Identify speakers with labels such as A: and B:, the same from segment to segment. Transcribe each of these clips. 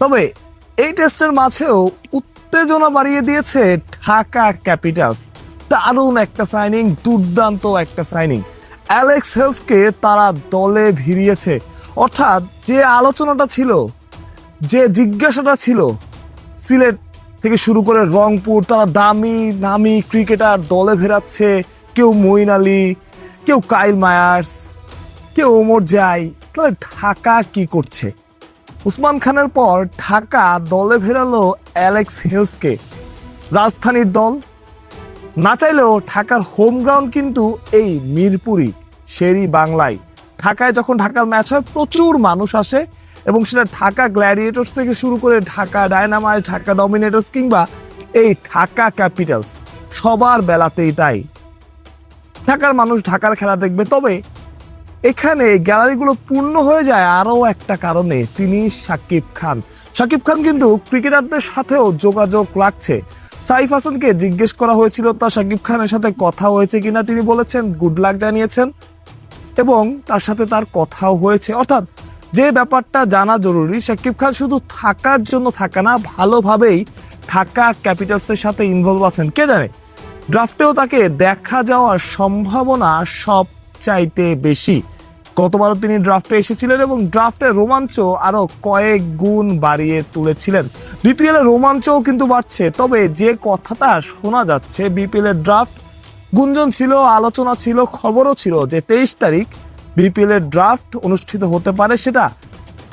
A: তবে এই টেস্টের মাঝেও উত্তেজনা বাড়িয়ে দিয়েছে ঢাকা ক্যাপিটালস। দারুণ একটা সাইনিং দুর্দান্ত একটা সাইনিং অ্যালেক্স হেলসকে তারা দলে ভিড়িয়েছে। অর্থাৎ যে আলোচনাটা ছিল, যে জিজ্ঞাসাটা ছিল, সিলেট থেকে শুরু করে রংপুর, তারা দামি, নামি ক্রিকেটার দলে ফেরাচ্ছে কেউ মইন আলী, কেউ কাইল মায়ার্স, কেউ ওমর যাই তাহলে ঢাকা কি করছে? উসমান খানের পর ঢাকা দলে ফেরালো অ্যালেক্স হিলসকে। রাজধানীর দল, না চাইলেও ঢাকার হোম গ্রাউন্ড কিন্তু এই মিরপুরি শেরি বাংলায়। ঢাকায় যখন ঢাকার ম্যাচ হয়, প্রচুর মানুষ আসে এবং সেটা ঢাকা গ্ল্যাডিয়েটর্স থেকে শুরু করে ঢাকা ডায়নামাইট, ঢাকা ডমিনেটর্স কিংবা এই ঢাকা ক্যাপিটালস, সবার বেলাতেই তাই। ঢাকার মানুষ ঢাকার খেলা দেখবে, তবে এখানে গ্যালারিগুলো পূর্ণ হয়ে যায় আরও একটা কারণে, তিনি সাকিব খান। সাকিব খান কিন্তু ক্রিকেটারদের সাথেও যোগাযোগ রাখছে। সাইফ হাসানকে জিজ্ঞেস করা হয়েছিল তার সাকিব খানের সাথে কথা হয়েছে কিনা? তিনি বলেছেন, গুড লাক জানিয়েছেন এবং তার সাথে তার কথাও হয়েছে। অর্থাৎ যে ব্যাপারটা জানা জরুরি, সাকিব খান শুধু থাকার জন্য থাকা না, ভালোভাবেই ঢাকা ক্যাপিটালসের সাথে ইনভলভ আছেন। কে জানে? ড্রাফটেও তাকে দেখা যাওয়ার সম্ভাবনা সব চাইতে বেশি। গতবারও তিনি ড্রাফটে এসেছিলেন এবং ড্রাফটের রোমাঞ্চ আরও কয়েক গুণ বাড়িয়ে তুলেছিলেন। বিপিএল এর রোমাঞ্চও কিন্তু বাড়ছে, তবে যে কথাটা শোনা যাচ্ছে বিপিএল এর ড্রাফট গুঞ্জন ছিল, আলোচনা ছিল, খবরও ছিল যে তেইশ তারিখ বিপিএল এর ড্রাফট অনুষ্ঠিত হতে পারে সেটা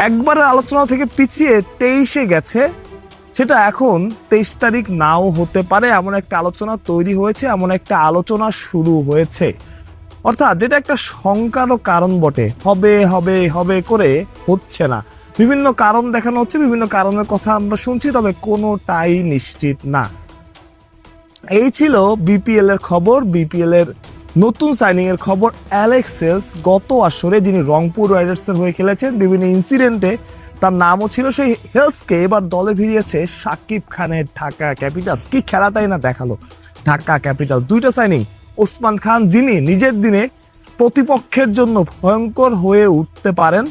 A: একবারের আলোচনা থেকে পিছিয়ে তেইশে গেছে, সেটা এখন তেইশ তারিখ নাও হতে পারে। এমন একটা আলোচনা তৈরি হয়েছে, এমন একটা আলোচনা শুরু হয়েছে। অর্থাৎ যেটা একটা শঙ্কারও কারণ বটে। হবে হবে হবে করে হচ্ছে না। বিভিন্ন কারণ দেখানো হচ্ছে, বিভিন্ন কারণের কথা আমরা শুনছি, তবে কোনোটাই নিশ্চিত না। এই ছিল বিপিএল এর খবর। বিপিএল এর নতুন সাইনিং এর খবর, অ্যালেক্সেস গত আসরে যিনি রংপুর রাইডার্স এর হয়ে খেলেছেন, বিভিন্ন ইনসিডেন্টে তার নামও ছিল সেই হেলসকে। এবার দলে ভিড়িয়েছে সাকিব খানের ঢাকা ক্যাপিটালস। কি খেলাটাই না দেখাল। ঢাকা ক্যাপিটাল দুইটা সাইনিং ওসমান খান যিনি নিজের দিনে প্রতিপক্ষের জন্য ভয়ঙ্কর হয়ে উঠতে পারেন,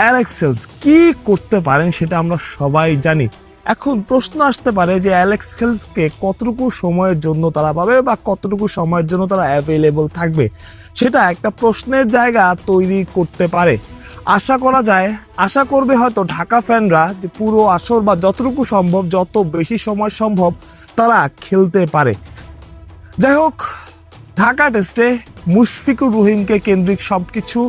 A: অ্যালেক্সেলস কি করতে পারেন সেটা আমরা সবাই জানি। এখন প্রশ্ন আসতে পারে যে অ্যালেক্স হেলসকে কতটুকু সময়ের জন্য তারা পাবে বা কতটুকু সময়ের জন্য তারা অ্যাভেলেবল থাকবে, সেটা একটা প্রশ্নের জায়গা তৈরি করতে পারে। আশা করা যায়, আশা করবে হয়তো ঢাকা ফ্যানরা যে পুরো আসর বা যতটুকু সম্ভব, যত বেশি সময় সম্ভব তারা খেলতে পারে। যাই হোক, ঢাকা টেস্টে মুশফিকুর রহিমকে কেন্দ্রিক সবকিছু।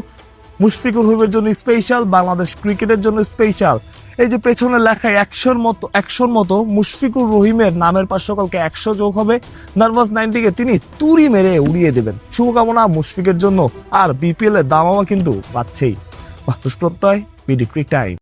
A: মুশফিকুর রহিমের জন্য স্পেশাল বাংলাদেশ ক্রিকেটের জন্য স্পেশাল এই যে পেছনে লেখা একশোর মতো একশোর মতো মুশফিকুর রহিমের নামের পাশ সকালকে একশো যোগ হবে। নার্ভাস নাইনটিকে তিনি তুড়ি মেরে উড়িয়ে দেবেন। শুভকামনা মুশফিকের জন্য। আর বিপিএল এর দামামা কিন্তু পাচ্ছেই বাহুস প্রত্যয় বিডি ক্রিক টাইম